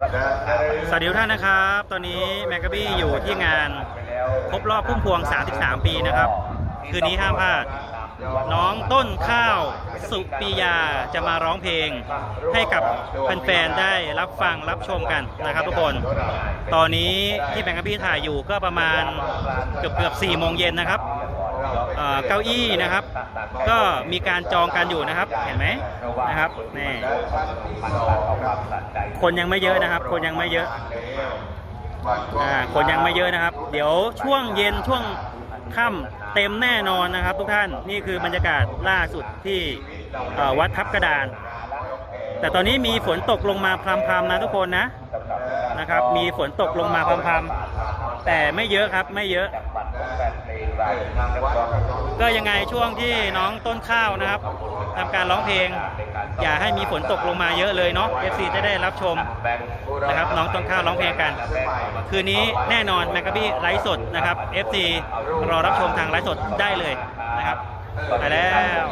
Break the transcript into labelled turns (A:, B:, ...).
A: สวัสดีทุกท่านนะครับ ตอนนี้แมกกาบี้อยู่ที่งานครบรอบพุ่มพวง 33 ปีนะครับ คืนนี้ห้ามพลาด น้องต้นข้าวสุปียาจะมาร้องเพลง ให้กับแฟนๆได้รับฟังรับชมกันนะครับทุกคน ตอนนี้ที่แมกกาบี้ถ่ายอยู่ก็ประมาณเกือบเกือบ4โมงเย็นนะครับ เก้าอี้นะครับ ก็มีการจองกันอยู่นะครับ เห็นไหมนะครับนี่คนยังไม่เยอะนะครับ คนยังไม่เยอะอ่าคนยังไม่เยอะนะครับ เดี๋ยวช่วงเย็นช่วงค่ำเต็มแน่นอนนะครับ ทุกท่านนี่คือบรรยากาศล่าสุดที่วัดทับกระดาน แต่ตอนนี้มีฝนตกลงมาพรำๆนะทุกคนนะนะครับ มีฝนตกลงมาพรำๆ แต่ไม่เยอะครับไม่เยอะ ก็ยังไงช่วงที่น้องต้นข้าวนะครับทำการร้องเพลง อย่าให้มีฝนตกลงมาเยอะเลยเนาะ FC จะได้รับชมนะครับ น้องต้นข้าวร้องเพลงกัน คืนนี้แน่นอนแมกกาบี้ไลฟ์สดนะครับ FC รอรับชมทางไลฟ์สดได้เลยนะครับไปแล้ว